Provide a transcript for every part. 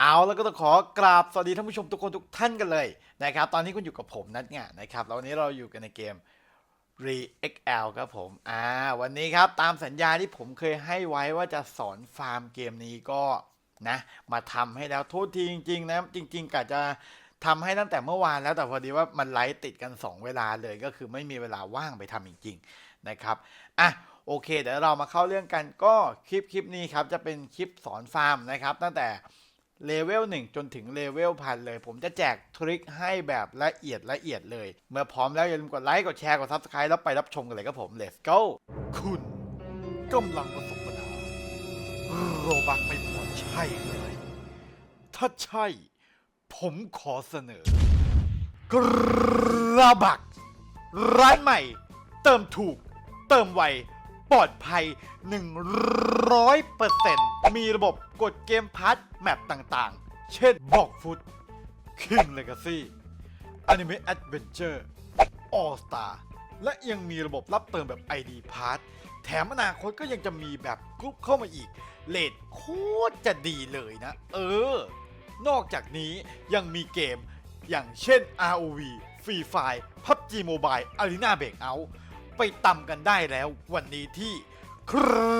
เอาแล้วก็ต้องขอกราบสวัสดีท่านผู้ชมทุกคนทุกท่านกันเลยนะครับ ตอนนี้คุณอยู่กับผมนัทเนี่ยนะครับ แล้ววันนี้เราอยู่กันในเกม Re XL ครับผม อ่า วันนี้ครับตามสัญญาที่ผมเคยให้ไว้ว่าจะสอนฟาร์มเกมนี้ก็นะ มาทำให้แล้วโทษทีจริงๆนะ จริงๆกะจะทำให้ตั้งแต่เมื่อวานแล้วแต่พอดีว่ามันไลฟ์ติดกัน 2 เวลาเลยก็คือไม่มีเวลาว่างไปทำจริงๆนะครับ อะโอเคเดี๋ยวเรามาเข้าเรื่องกันก็คลิปคลิปนี้ครับจะเป็นคลิปสอนฟาร์มนะครับ ตั้งแต่ เลเวล1 จนถึงเลเวลพันเลย ผมจะแจกทริคให้แบบละเอียดละเอียดเลย เมื่อพร้อมแล้วอย่าลืมกดไลค์ กดแชร์ กด Subscribe แล้วไปรับชมกันเลยครับผม Let's go คุณกำลังประสบปัญหาโรบักไม่พอใช่ไหมถ้าใช่ ผมขอเสนอกระบัก ร้านใหม่ เติมถูก เติมไว ปลอดภัย 100%มีระบบกดเกมพาร์ทแมปต่างๆ เช่นบอกฟุต King Legacy Anime Adventure All Star และยังมีระบบรับเติมแบบ ID Pass แถมอนาคตก็ยังจะมีแบบกรุ๊ปเข้ามาอีก เลทโคตรจะดีเลยนะ เออ นอกจากนี้ยังมีเกมอย่างเช่น ROV Free Fire PUBG Mobile Arena Breakout ไปตำกันได้แล้ว วันนี้ที่ค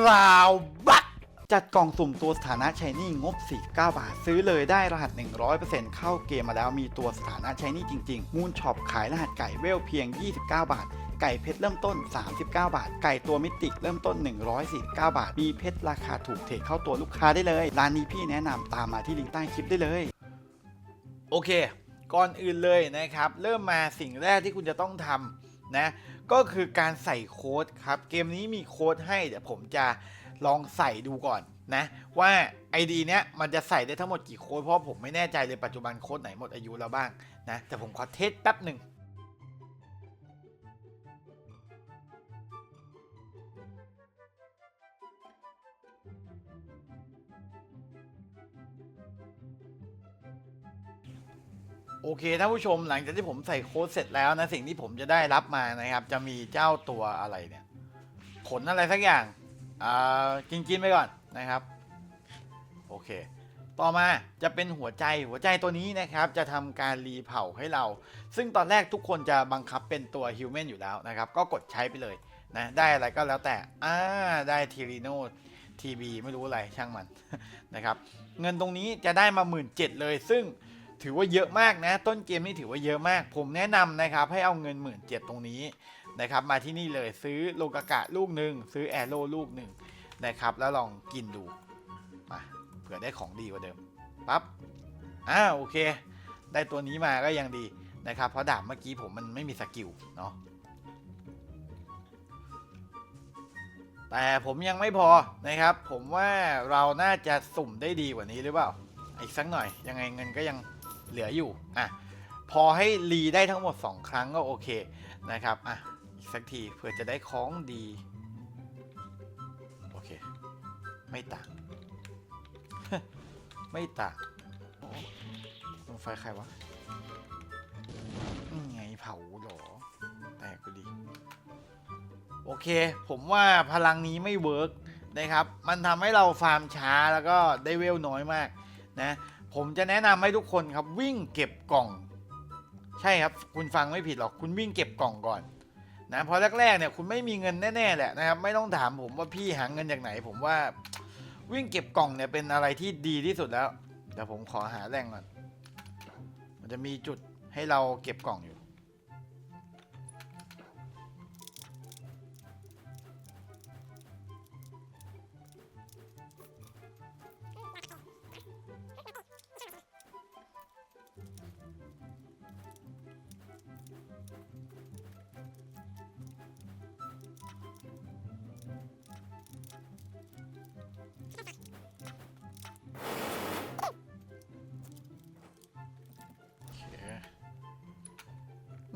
ราวบักจัดกล่องสุ่มตัวสถานะชายนี่งบ 49 บาท ซื้อเลยได้รหัส 100%เข้าเกมมาแล้วมีตัวสถานะชายนี่จริง ๆ มูนช็อปขายรหัสไก่เวลเพียง 29 บาท ไก่เพชรเริ่มต้น 39 บาท ไก่ตัวมิติเริ่มต้น 149 บาท มีเพชรราคาถูกเทเข้าตัวลูกค้าได้เลย ร้านนี้พี่แนะนำตามมาที่ลิงก์ใต้คลิปได้เลย โอเค ก่อนอื่นเลยนะครับ เริ่มมาสิ่งแรกที่คุณจะต้องทำ นะก็คือการใส่โค้ดครับเกมนี้มีโค้ดให้เดี๋ยวผมจะลองใส่ดูก่อนนะว่า ID เนี้ยมันจะใส่ได้ทั้งหมดกี่โค้ดเพราะผมไม่แน่ใจเลยปัจจุบันโค้ดไหนหมดอายุแล้วบ้างนะแต่ผมขอเทสแป๊บหนึ่ง โอเคท่านผู้ชมหลังจากที่ผมใส่โค้ดเสร็จแล้วนะสิ่งที่ผมจะได้รับมานะครับ จะมีเจ้าตัวอะไรเนี่ย ขนอะไรสักอย่างอ่ากินกินไปก่อนนะครับ โอเค ต่อมาจะเป็นหัวใจหัวใจตัวนี้นะครับ จะทำการรีเผาให้เรา ซึ่งตอนแรกทุกคนจะบังคับเป็นตัวฮิวแมนอยู่แล้วนะครับ ก็กดใช้ไปเลยนะได้อะไรก็แล้วแต่อ่าได้ทีรีโนทีบีไม่รู้อะไรช่างมันนะครับ เงินตรงนี้จะได้มา 1 7ื่นเลยซึ่ง ถือว่าเยอะมากนะ ต้นเกมนี่ถือว่าเยอะมาก ผมแนะนำนะครับ ให้เอาเงิน1 7ื่นเจ็ดตรงนี้นะครับ มาที่นี่เลยซื้อโลกากะลูกหนึ่งซื้อแอโร่ลูกหนึ่งนะครับ แล้วลองกินดูมาเผื่อได้ของดีกว่าเดิมปั๊บอ่าโอเค ได้ตัวนี้มาก็ยังดีนะครับ เพราะดาบเมื่อกี้ผมมันไม่มีสกิลเนาะแต่ผมยังไม่พอนะครับ ผมว่าเราน่าจะสุ่มได้ดีกว่านี้หรือเปล่า อีกสักหน่อย ยังไงเงินก็ยัง เหลืออยู่อะพอให้รีได้ทั้งหมด 2 ครั้งก็โอเคนะครับอะอีกสักทีเพื่อจะได้ของดีโอเคไม่ต่างไม่ต่างลงไฟใครวะนี่ไงเผาหรอแตกไปดี โอเค ผมว่าพลังนี้ไม่เวิร์กนะครับ มันทำให้เราฟาร์มช้าแล้วก็ได้เวลน้อยมากนะ ผมจะแนะนำให้ทุกคนครับวิ่งเก็บกล่อง ใช่ครับ คุณฟังไม่ผิดหรอกคุณวิ่งเก็บกล่องก่อนนะเพราะแรกๆเนี่ยคุณไม่มีเงินแน่ๆแหละนะครับ ไม่ต้องถามผมว่าพี่หาเงินจากไหน ผมว่าวิ่งเก็บกล่องเนี่ยเป็นอะไรที่ดีที่สุดแล้วเดี๋ยวผมขอหาแรงก่อนมันจะมีจุดให้เราเก็บกล่องอยู่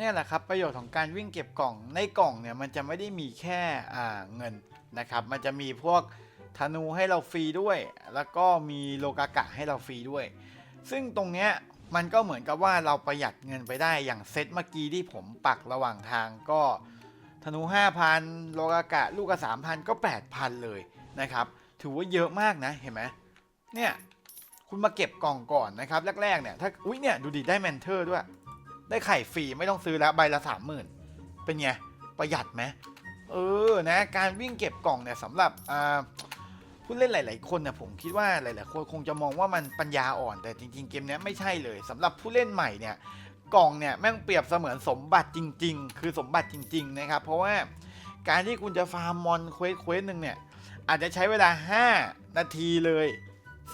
เนี่ยแหละครับประโยชน์ของการวิ่งเก็บกล่องในกล่องเนี่ยมันจะไม่ได้มีแค่เงินนะครับมันจะมีพวกธนูให้เราฟรีด้วย แล้วก็มีโลกากะให้เราฟรีด้วย ซึ่งตรงเนี้ยมันก็เหมือนกับว่าเราประหยัดเงินไปได้อย่างเซตเมื่อกี้ที่ผมปักระหว่างทางก็ธนู 5,000 โลกากะลูกกะ3,000ก็ 8,000 เลยนะครับ ถือว่าเยอะมากนะเห็นไหมเนี่ยคุณมาเก็บกล่องก่อนนะครับ แรกๆเนี่ยถ้าอุ้ยเนี่ยดูดิได้แมนเทอร์ด้วย ได้ไข่ฟรีไม่ต้องซื้อแล้วใบละสามหมื่นเป็นไง ประหยัดไหมเออนะ การวิ่งเก็บกล่องเนี่ยสำหรับผู้เล่นหลาย ๆ คนเนี่ยผมคิดว่าหลาย ๆ คนคงจะมองว่ามันปัญญาอ่อน แต่จริง ๆ เกมเนี้ยไม่ใช่เลยสำหรับผู้เล่นใหม่เนี่ยกล่องเนี่ยแม่งเปรียบเสมือนสมบัติจริง ๆ คือสมบัติจริง ๆ นะครับ เพราะว่าการที่คุณจะฟาร์มมอนเควสเควสหนึ่งเนี่ยอาจจะใช้เวลา 5 นาทีเลย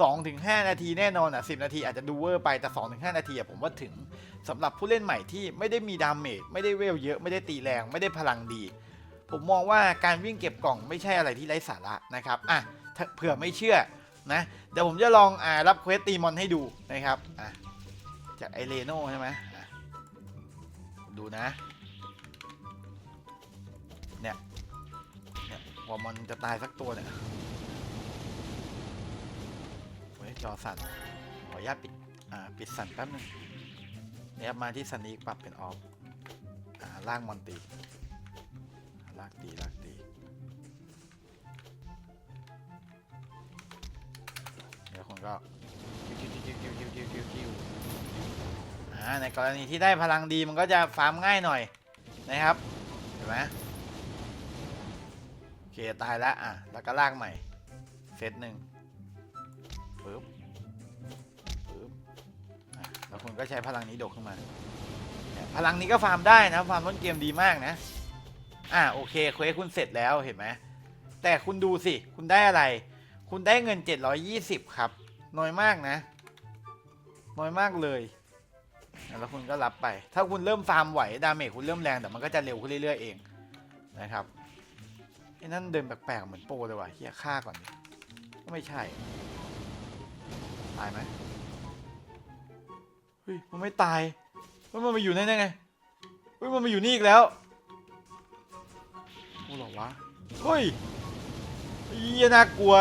2-5นาทีแน่นอนอะ10 นาทีอาจจะดูเวอร์ไปแต่2-5นาทีอะผมว่าถึงสำหรับผู้เล่นใหม่ที่ไม่ได้มีดาเมจไม่ได้เวลเยอะไม่ได้ตีแรงไม่ได้พลังดี ผมมองว่าการวิ่งเก็บกล่องไม่ใช่อะไรที่ไร้สาระนะครับอะเผื่อไม่เชื่อนะเดี๋ยวผมจะลองอ่ารับเควสตีมอนให้ดูนะครับอะจากไอเลโนใช่ไหมดูนะเนี่ยเนี่ยพอมันจะตายสักตัวเนี่ย จอสั่นขออนุญาตปิดปิดสั่นแป๊บนึงเนี่ยมาที่สันีกปรับเป็นออฟล่างมอนตีลากตีลากตีเดี๋ยวคนก็คิวคิวคิวคิวคิวคิวคิวคิวคิวในกรณีที่ได้พลังดีมันก็จะฟาร์มง่ายหน่อยนะครับ เห็นไหมโอเคตายแล้วอะ แล้วก็ลากใหม่เซตหนึ่ง อะแล้วคุณก็ใช้พลังนี้โดดขึ้นมา พลังนี้ก็ฟาร์มได้นะฟาร์มต้นเกมดีมากนะ อ่าโอเคเควสคุณเสร็จแล้วเห็นไหมแต่คุณดูสิ คุณได้อะไร คุณได้เงิน 720 ครับ น้อยมากนะ น้อยมากเลย แล้วคุณก็รับไป ถ้าคุณเริ่มฟาร์มไหว ดาเมจคุณเริ่มแรง แต่มันก็จะเร็วขึ้นเรื่อยๆเองนะครับไอ้นั่นเดินแปลกๆเหมือนโปรเลยว่ะเฮียฆ่าก่อน ก็ไม่ใช่ ตายไหม ฮ้ยมันไม่ตายเฮ้ยมันมาอยู่นั่นได้ไงเฮ้ยมันมาอยู่นี่อีกแล้วโอ้เหรอวะเฮ้ยเหี้ยน่ากลัว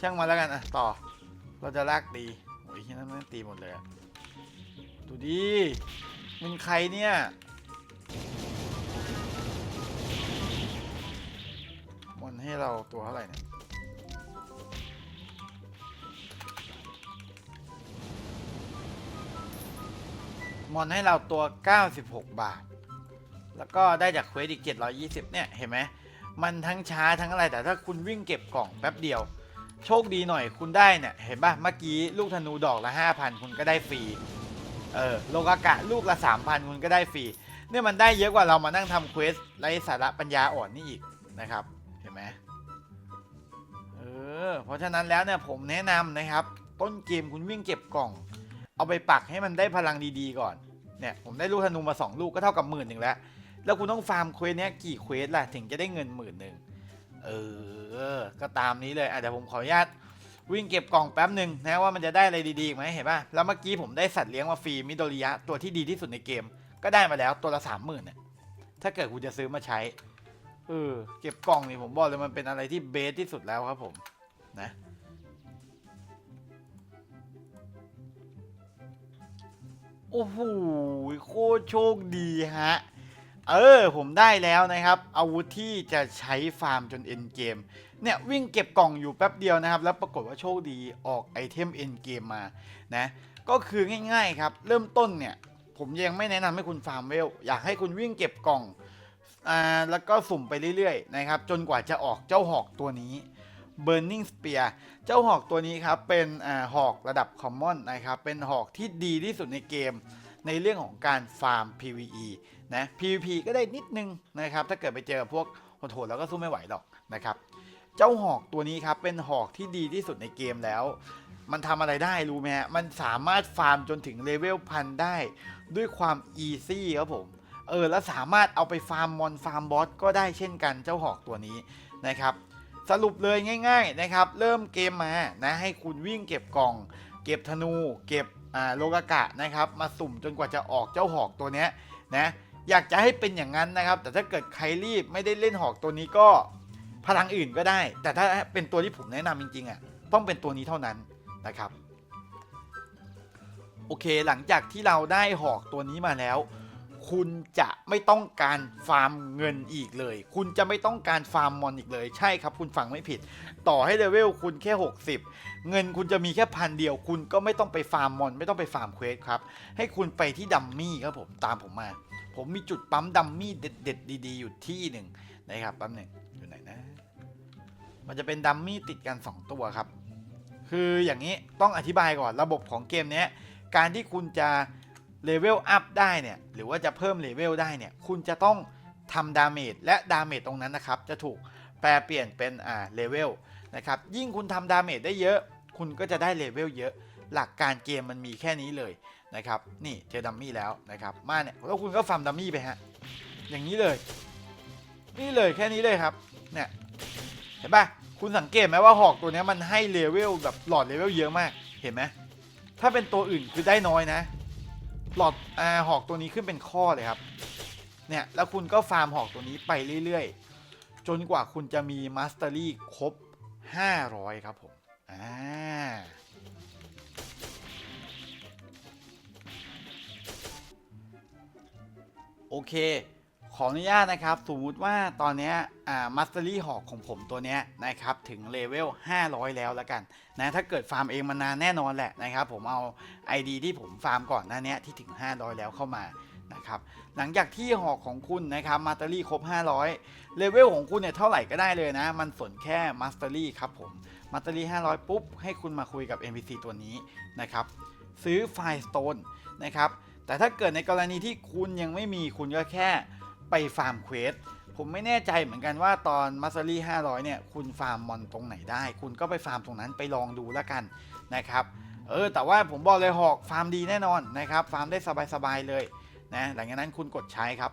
ช่างมาแล้วกันอะต่อ เราจะลากตีโอ้ยที่นั่นมันตีหมดเลยอะดูดิมึงใครเนี่ยมันให้เราตัวเท่าไหร่เนี่ย มอนให้เราตัว 96 บาท แล้วก็ได้จากเควสอีก 720 เนี่ย เห็นไหม มันทั้งช้าทั้งอะไร แต่ถ้าคุณวิ่งเก็บกล่องแป๊บเดียว โชคดีหน่อยคุณได้เนี่ย เห็นป่ะ เมื่อกี้ลูกธนูดอกละ 5,000 คุณก็ได้ฟรี เออ โลกากะลูกละ 3,000 คุณก็ได้ฟรี เนี่ยมันได้เยอะกว่าเรามานั่งทำเควสไร้สาระปัญญาอ่อนนี่อีกนะครับ เห็นไหมเออ เพราะฉะนั้นแล้วเนี่ยผมแนะนำนะครับ ต้นเกมคุณวิ่งเก็บกล่อง เอาไปปักให้มันได้พลังดีๆก่อน เนี่ยผมได้ลูกธนูมา 2 ลูกก็เท่ากับหมื่นหนึ่งแล้ว แล้วคุณต้องฟาร์มเควสเนี้ยกี่เควสล่ะถึงจะได้เงินหมื่นหนึ่งเออ ก็ตามนี้เลยอะเดี๋ยวผมขออนุญาตวิ่งเก็บกล่องแป๊บหนึ่งนะว่ามันจะได้อะไรดีๆไหมเห็นป่ะ แล้วเมื่อกี้ผมได้สัตว์เลี้ยงมาฟรีมิโดริยะตัวที่ดีที่สุดในเกม ก็ได้มาแล้วตัวละสามหมื่นเนี่ยถ้าเกิดคุณจะซื้อมาใช้เออเก็บกล่องนี่ผมบอกเลยมันเป็นอะไรที่เบสที่สุดแล้วครับผมนะ โอ้โหโคตรโชคดีฮะ เออ ผมได้แล้วนะครับ อาวุธที่จะใช้ฟาร์มจนเอ็นเกม เนี่ย วิ่งเก็บกล่องอยู่แป๊บเดียวนะครับ แล้วปรากฏว่าโชคดีออกไอเทมเอ็นเกมมานะ ก็คือง่ายๆครับ เริ่มต้นเนี่ย ผมยังไม่แนะนำให้คุณฟาร์มเวล อยากให้คุณวิ่งเก็บกล่องอ่าแล้วก็สุ่มไปเรื่อยๆนะครับ จนกว่าจะออกเจ้าหอกตัวนี้ Burning Spear เจ้าหอกตัวนี้ครับเป็นอ่าหอกระดับ Common นะครับเป็นหอกที่ดีที่สุดในเกม ในเรื่องของการฟาร์ม PVE นะ PVP ก็ได้นิดนึงนะครับถ้าเกิดไปเจอพวกโหดแล้วก็สู้ไม่ไหวหรอกนะครับเจ้าหอกตัวนี้ครับเป็นหอกที่ดีที่สุดในเกมแล้ว มันทำอะไรได้รู้ไหมฮะมันสามารถฟาร์มจนถึงเลเวลพันได้ ด้วยความอีซี่ครับผมเออแล้วสามารถเอาไปฟาร์มมอนฟาร์มบอสก็ได้เช่นกันเจ้าหอกตัวนี้นะครับ สรุปเลยง่ายๆนะครับ เริ่มเกมมานะให้คุณวิ่งเก็บกล่อง เก็บธนู เก็บโลกากะนะครับ มาสุ่มจนกว่าจะออกเจ้าหอกตัวนี้นะอยากจะให้เป็นอย่างนั้นนะครับ แต่ถ้าเกิดใครรีบไม่ได้เล่นหอกตัวนี้ก็พลังอื่นก็ได้ แต่ถ้าเป็นตัวที่ผมแนะนำจริงๆอะต้องเป็นตัวนี้เท่านั้นนะครับ โอเคหลังจากที่เราได้หอกตัวนี้มาแล้ว คุณจะไม่ต้องการฟาร์มเงินอีกเลย คุณจะไม่ต้องการฟาร์มมอนอีกเลย ใช่ครับคุณฟังไม่ผิด ต่อให้เลเวลคุณแค่ 60 เงินคุณจะมีแค่พันเดียว คุณก็ไม่ต้องไปฟาร์มมอน ไม่ต้องไปฟาร์มเควสครับ ให้คุณไปที่ดัมมี่ครับผมตามผมมา ผมมีจุดปั๊มดัมมี่เด็ดๆดีๆ อยู่ที่หนึ่งนะครับแป๊บหนึ่งอยู่ไหนนะ มันจะเป็นดัมมี่ติดกัน 2 ตัวครับ คืออย่างนี้ต้องอธิบายก่อนระบบของเกมเนี้ยการที่คุณจะ เลเวลอัพได้เนี่ยหรือว่าจะเพิ่มเลเวลได้เนี่ยคุณจะต้องทำดาเมจและดาเมจตรงนั้นนะครับจะถูกแปลเปลี่ยนเป็นอ่าเลเวลนะครับยิ่งคุณทำดาเมจได้เยอะ คุณก็จะได้เลเวลเยอะหลักการเกมมันมีแค่นี้เลยนะครับนี่เจอดัมมี่แล้วนะครับมาเนี่ยแล้วคุณก็ฟาร์มดัมมี่ไปฮะอย่างนี้เลย นี่เลยแค่นี้เลยครับเนี่ยเห็นปะคุณสังเกตไหมว่าหอกตัวนี้มันให้เลเวลแบบหลอดเลเวลเยอะมากเห็นไหมถ้าเป็นตัวอื่นคือได้น้อยนะ หลอดอาหอกตัวนี้ขึ้นเป็นข้อเลยครับ เนี่ยแล้วคุณก็ฟาร์มหอกตัวนี้ไปเรื่อยๆ จนกว่าคุณจะมีมาสเตอรี่ครบ 500 ครับผมอ่าโอเค ออนุญาตนะครับ สมมุติว่าตอนนี้อ่ามาสเตอรี่หอกของผมตัวเนี้ยนะครับถึงเลเวล 500 แล้วแล้วกันนะถ้าเกิดฟาร์มเองมานานแน่นอนแหละนะครับ ผมเอา ID ที่ผมฟาร์มก่อนหน้าเนี้ยที่ถึง 500 แล้วเข้ามานะครับหลังจากที่หอกของคุณนะครับมาสเตอรี่ครบ 500 เลเวลของคุณเนี่ยเท่าไหร่ก็ได้เลยนะ มันสนแค่มาสเตอรี่ครับผมมาสเตอรี่500 ปุ๊บ ให้คุณมาคุยกับ NPC ตัวนี้นะครับซื้อไฟสโตนนะครับแต่ถ้าเกิดในกรณีที่คุณยังไม่มีคุณก็แค่ ไปฟาร์มเควสผมไม่แน่ใจเหมือนกันว่าตอนมาสเตอรี่500 เนี่ย คุณฟาร์มมอนตรงไหนได้ คุณก็ไปฟาร์มตรงนั้นไปลองดูแล้วกันนะครับ เออ แต่ว่าผมบอกเลยหอกฟาร์มดีแน่นอนนะครับ ฟาร์มได้สบายๆเลยนะ หลังจากนั้นคุณกดใช้ครับ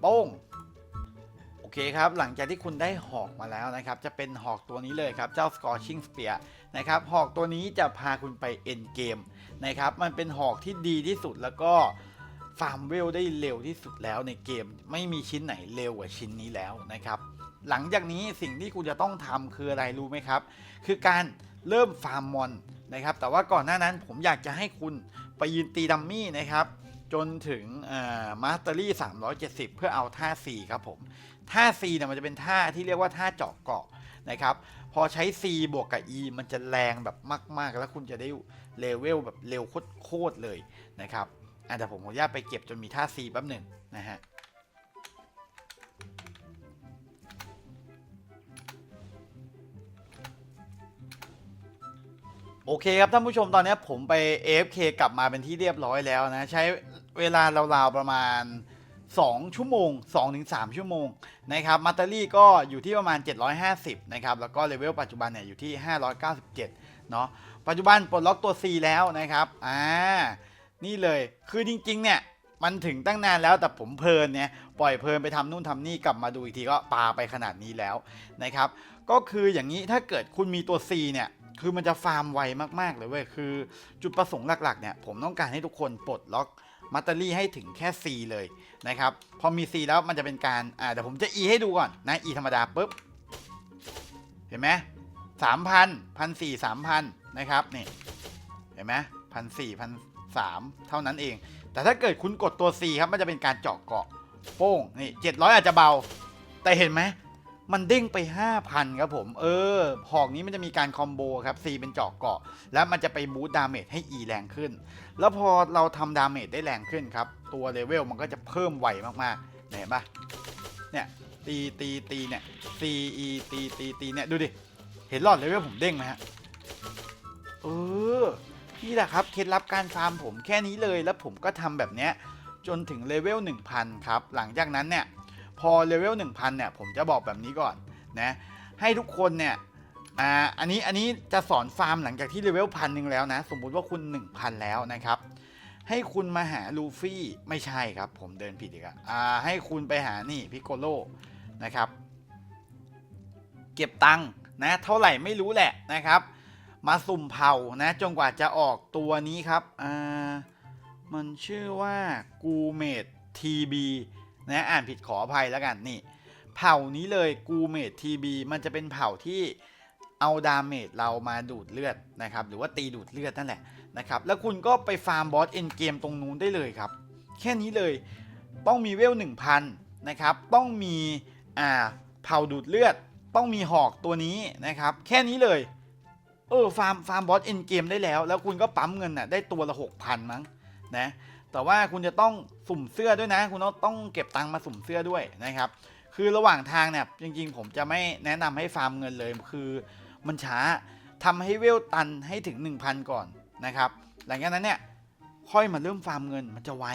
โป้งโอเคครับ หลังจากที่คุณได้หอกมาแล้วนะครับ จะเป็นหอกตัวนี้เลยครับ เจ้า Scorching Spear นะครับ หอกตัวนี้จะพาคุณไป end game นะครับ มันเป็นหอกที่ดีที่สุดแล้วก็ ฟาร์มเวลได้เร็วที่สุดแล้วในเกมไม่มีชิ้นไหนเร็วกว่าชิ้นนี้แล้วนะครับ หลังจากนี้สิ่งที่คุณจะต้องทำคืออะไรรู้ไหมครับ คือการเริ่มฟาร์มมอนนะครับ แต่ว่าก่อนหน้านั้นผมอยากจะให้คุณไปยืนตีดัมมี่นะครับ จนถึงมาสเตอรี่ 370 เพื่อเอาท่า C ครับผม ท่า C เนี่ยมันจะเป็นท่าที่เรียกว่าท่าเจาะเกาะนะครับ พอใช้ C บวกกับ E มันจะแรงแบบมาก ๆ แล้วคุณจะได้เลเวลแบบเร็วโคตรเลยนะครับ อะแต่ผมขออนุญาตไปเก็บจนมีท่า C แป๊บหนึ่งนะฮะโอเคครับท่านผู้ชมตอนนี้ผมไป AFK กลับมาเป็นที่เรียบร้อยแล้วนะ ใช้เวลาราวๆประมาณ 2 ชั่วโมง 2-3 ชั่วโมงนะครับมัตเตอรี่ก็อยู่ที่ประมาณ 750 นะครับ แล้วก็เลเวลปัจจุบันเนี่ยอยู่ที่ 597 เนาะปัจจุบันปลดล็อกตัว C แล้วนะครับอ่า นี่เลย คือจริงๆ เนี่ย มันถึงตั้งนานแล้วแต่ผมเพลินเนี่ย ปล่อยเพลินไปทำนู่นทำนี่กลับมาดูอีกทีก็ปาไปขนาดนี้แล้วนะครับ ก็คืออย่างนี้ถ้าเกิดคุณมีตัว C เนี่ย คือมันจะฟาร์มไวมากๆเลยเว้ย คือจุดประสงค์หลักๆ เนี่ย ผมต้องการให้ทุกคนปลดล็อกมัตเตอรี่ให้ถึงแค่ C เลยนะครับ พอมี C แล้วมันจะเป็นการ อ่าเดี๋ยวผมจะ E ให้ดูก่อนนะ E ธรรมดาปุ๊บ เห็นไหมสามพันพันสี่สามพันนะครับ นี่ เห็นไหมพันสี่พัน สามเท่านั้นเอง แต่ถ้าเกิดคุณกดตัว C ครับมันจะเป็นการเจาะเกาะโป้งนี่เจ็ดร้อยอาจจะเบา แต่เห็นไหมมันเด้งไป 5,000 ครับผม เออ หอกนี้มันจะมีการคอมโบครับ C เป็นเจาะเกาะ แล้วมันจะไปบูตดาเมจให้ E แรงขึ้น แล้วพอเราทำดาเมจได้แรงขึ้นครับ ตัวเลเวลมันก็จะเพิ่มไวมากๆ เห็นปะเนี่ย ตีตีตีเนี่ย C E ตีตีตีเนี่ย ดูดิ เห็นหลอดเลเวลผมเด้งไหมฮะ นี่แหละครับเคล็ดลับการฟาร์มผมแค่นี้เลย แล้วผมก็ทำแบบเนี้ยจนถึงเลเวล1000 ครับ หลังจากนั้นเนี่ยพอเลเวล1000 เนี่ย ผมจะบอกแบบนี้ก่อนนะให้ทุกคนเนี่ยอ่าอันนี้อันนี้จะสอนฟาร์มหลังจากที่เลเวลพันหนึ่งแล้วนะ สมมุติว่าคุณ 1000 แล้วนะครับ ให้คุณมาหาลูฟี่ไม่ใช่ครับ ผมเดินผิดอีกอะอ่าให้คุณไปหานี่พิโกโลนะครับ เก็บตังค์นะ เท่าไหร่ไม่รู้แหละนะครับ มาสุ่มเผานะจนกว่าจะออกตัวนี้ครับอ่ามันชื่อว่ากูเมดทีบีนะอ่านผิดขออภัยแล้วกันนี่ เผ่านี้เลยกูเมดทีบีมันจะเป็นเผ่าที่เอาดาเมจเรามาดูดเลือดนะครับ หรือว่าตีดูดเลือดนั่นแหละนะครับ แล้วคุณก็ไปฟาร์มบอสเอ็นเกมตรงนู้นได้เลยครับ แค่นี้เลยต้องมีเวล 1,000 นะครับ ต้องมีอ่าเผาดูดเลือด ต้องมีหอกตัวนี้นะครับ แค่นี้เลย เออฟาร์มฟาร์มบอสเอ็นเกมได้แล้ว แล้วคุณก็ปั๊มเงินน่ะได้ตัวละ6,000มั้งนะแต่ว่าคุณจะต้องสุ่มเสื้อด้วยนะ คุณต้องต้องเก็บตังค์มาสุ่มเสื้อด้วยนะครับ คือระหว่างทางเนี่ยจริงๆ ผมจะไม่แนะนำให้ฟาร์มเงินเลยคือมันช้าทำให้เวลตันให้ถึง 1,000 ก่อนนะครับหลังจากนั้นเนี่ยค่อยมาเริ่มฟาร์มเงินมันจะไว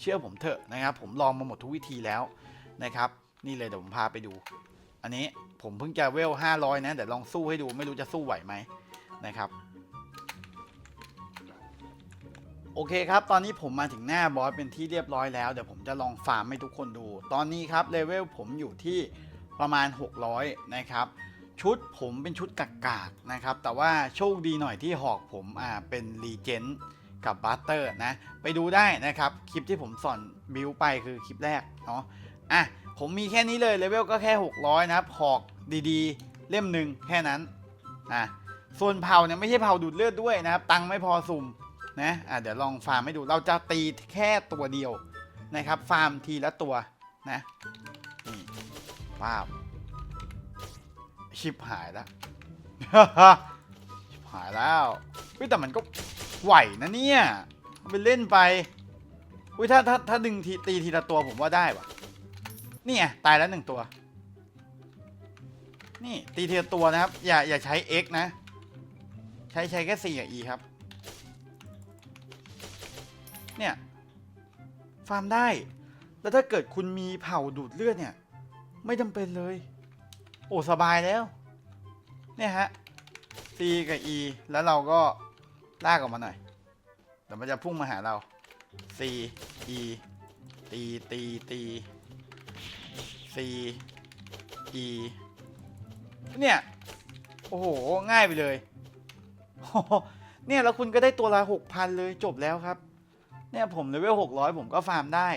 เชื่อผมเถอะนะครับ ผมลองมาหมดทุกวิธีแล้วนะครับ นี่เลยเดี๋ยวผมพาไปดู อันนี้ผมเพิ่งจะเวล500 นะเดี๋ยวลองสู้ให้ดูไม่รู้จะสู้ไหวไหม นะครับ โอเคครับ ตอนนี้ผมมาถึงหน้าบอสเป็นที่เรียบร้อยแล้ว เดี๋ยวผมจะลองฟาร์มให้ทุกคนดู ตอนนี้ครับเลเวลผมอยู่ที่ประมาณ 600 นะครับชุดผมเป็นชุดกากๆนะครับ แต่ว่าโชคดีหน่อยที่หอกผมอ่าเป็นรีเจนกับบัตเตอร์นะ ไปดูได้นะครับ คลิปที่ผมสอนบิวไปคือคลิปแรกเนาะอะผมมีแค่นี้เลยเลเวลก็แค่ 600 นะครับ หอกดีๆ เล่มหนึ่งแค่นั้นอะ ส่วนเผาเนี่ยไม่ใช่เผาดูดเลือดด้วยนะครับ ตังไม่พอสุ่มนะอะเดี๋ยวลองฟาร์มให้ดูเราจะตีแค่ตัวเดียวนะครับ ฟาร์มทีละตัวนะนี่ป้าบชิบหายแล้วชิบหายแล้วเฮ้ยแต่มันก็ไหวนะเนี่ยไปเล่นไปอุ้ยถ้าถ้าถ้าดึงทีตีทีละตัวผมว่าได้ปะนี่ไงตายแล้วหนึ่งตัว นี่ตีทีละตัวนะครับ อย่าอย่าใช้ X นะ ใช้ใช้แค่ 4 กับ E ครับ เนี่ย ฟาร์มได้ แล้วถ้าเกิดคุณมีเผาดูดเลือดเนี่ย ไม่จำเป็นเลย โอ้สบายแล้ว เนี่ยฮะ C กับ E แล้วเราก็ลากออกมาหน่อยเดี๋ยวมันจะพุ่งมาหาเรา C E ตีตีตี C E เนี่ย โอ้โห ง่ายไปเลย เนี่ยแล้วคุณก็ได้ตัวละหกพันเลยจบแล้วครับ เนี่ยผมเลเวลหกร้อยผมก็ฟาร์มได้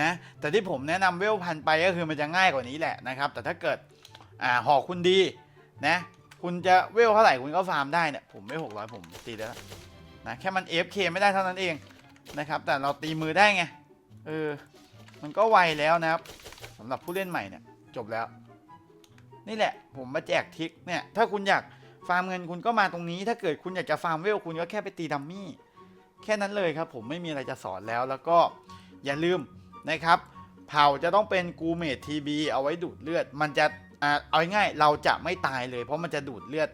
นะแต่ที่ผมแนะนำเวลพันไปก็คือมันจะง่ายกว่านี้แหละนะครับ แต่ถ้าเกิดอ่าหอกคุณดีนะคุณจะเวลเท่าไหร่คุณก็ฟาร์มได้เนี่ยผมเวลหกร้อยผมตีได้แล้วนะแค่มัน FK ไม่ได้เท่านั้นเองนะครับ แต่เราตีมือได้ไงเออมันก็ไวแล้วนะครับสำหรับผู้เล่นใหม่เนี่ยจบแล้ว นี่แหละผมมาแจกทิกเนี่ยถ้าคุณอยาก ฟาร์มเงินคุณก็มาตรงนี้ ถ้าเกิดคุณอยากจะฟาร์มเวลคุณก็แค่ไปตีดัมมี่ แค่นั้นเลยครับ ผมไม่มีอะไรจะสอนแล้วแล้วก็อย่าลืมนะครับเผาจะต้องเป็นกูเมททีบีเอาไว้ดูดเลือด มันจะอ่าเอาง่ายเราจะไม่ตายเลย เพราะมันจะดูดเลือด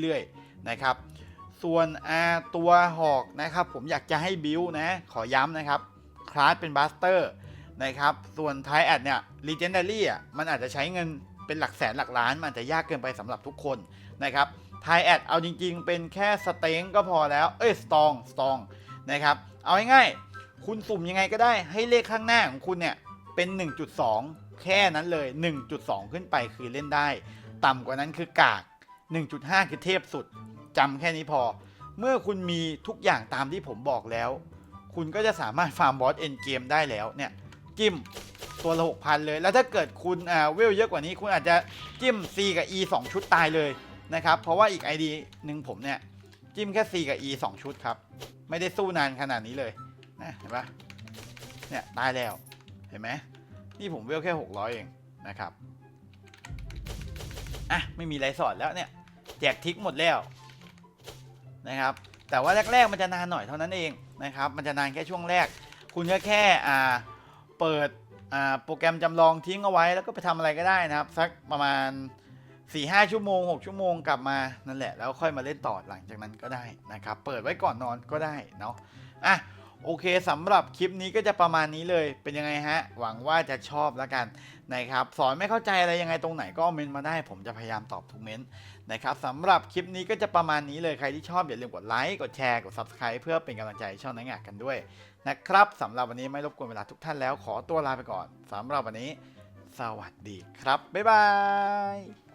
เรื่อยๆนะครับ ส่วนอ่าตัวหอกนะครับ ผมอยากจะให้บิวนะขอย้ำนะครับคลาสเป็นบัสเตอร์นะครับ ส่วนไทแอดเนี่ยลีเจนดารี่อะมันอาจจะใช้เงินเป็นหลักแสนหลักล้าน มันจะยากเกินไปสำหรับทุกคนนะครับ ไทแอดเอาจริงๆ เป็นแค่สเต็งก็พอแล้ว เอ้ยสตองสตองนะครับเอาง่ายๆคุณสุ่มยังไงก็ได้ให้เลขข้างหน้าของคุณเนี่ยเป็น 1.2 แค่นั้นเลย 1.2 ขึ้นไปคือเล่นได้ ต่ำกว่านั้นคือกาก 1.5 คือเทพสุดจำแค่นี้พอ เมื่อคุณมีทุกอย่างตามที่ผมบอกแล้ว คุณก็จะสามารถฟาร์มบอสเอ็นเกมได้แล้วเนี่ยจิ้มตัวละ6,000เลย แล้วถ้าเกิดคุณเวลเยอะกว่านี้ คุณอาจจะจิ้ม C กับ E 2 ชุดตายเลย นะครับ เพราะว่าอีก ID หนึ่งผมเนี่ยจิ้มแค่ C กับ E 2 ชุดครับ ไม่ได้สู้นานขนาดนี้เลยนะเห็นปะเนี่ยตายแล้วเห็นไหมนี่ผมเวลแค่ 600 เองนะครับอะไม่มีไรสอนแล้วเนี่ยแจกทิกหมดแล้วนะครับแต่ว่าแรก ๆ มันจะนานหน่อยเท่านั้นเองนะครับมันจะนานแค่ช่วงแรก คุณก็แค่อ่าเปิดอ่าโปรแกรมจำลองทิ้งเอาไว้แล้วก็ไปทำอะไรก็ได้นะครับ สักประมาณ 4-5ชั่วโมง6ชั่วโมงกลับมานั่นแหละแล้วค่อยมาเล่นต่อหลังจากนั้นก็ได้นะครับ เปิดไว้ก่อนนอนก็ได้เนาะอะโอเคสำหรับคลิปนี้ก็จะประมาณนี้เลยเป็นยังไงฮะ หวังว่าจะชอบแล้วกันนะครับ สอนไม่เข้าใจอะไรยังไงตรงไหนก็เมนต์มาได้ ผมจะพยายามตอบทุกเมนต์นะครับสำหรับคลิปนี้ก็จะประมาณนี้เลยใครที่ชอบอย่าลืมกดไลค์กดแชร์กด Subscribe เพื่อเป็นกำลังใจช่องนังงานกันด้วยนะครับสำหรับวันนี้ไม่รบกวนเวลาทุกท่านแล้วขอตัวลาไปก่อนสำหรับวันนี้ สวัสดีครับบ๊ายบาย